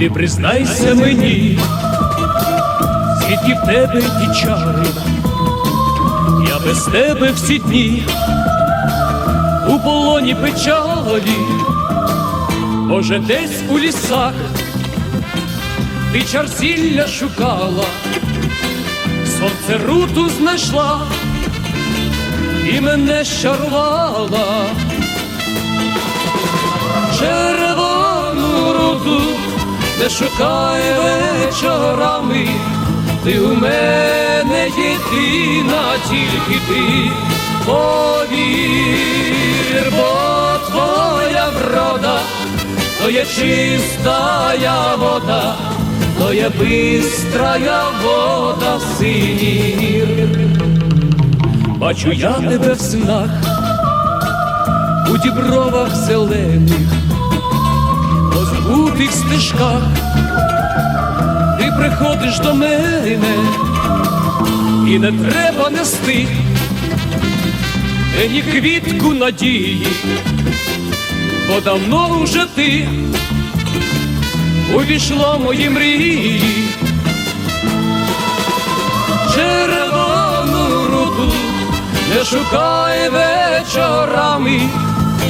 Ти признайся мені, звідки в тебе ті чари, я без тебе всі дні полоні печалі, може, десь у лісах ти чарсілля шукала, сонце руту знайшла і мене щарувала. Червону руду не шукай вечорами, ти у мене єдина, тільки ти то є чистая вода, то є бистрая вода синір. Бачу я тебе в снах, у дібровах зелених по забутих стежках ти приходиш до мене, і не треба нести мені квітку надії, бо давно вже ти увійшла в мої мрії, червону руду не шукай вечорами.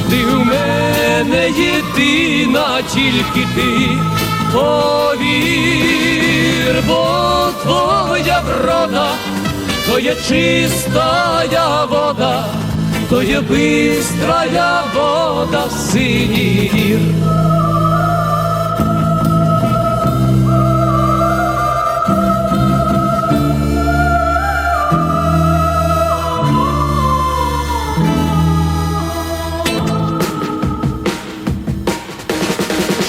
Ти у мене єдина, тільки ти. Повір, бо твоя врода, то є чистая вода, то є бистрая вода синір.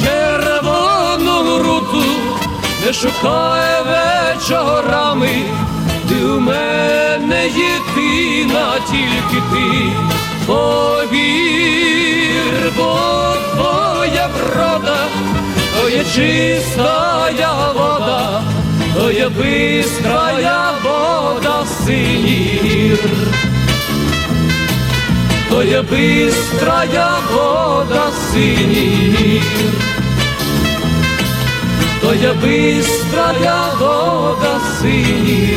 червону руту не шукай вечорами, ти у мене єдина, тільки ти повір, бо твоя врода, то є чистая вода, то є бистрая вода синір то є бистрая вода синір, то є бистрая вода синір.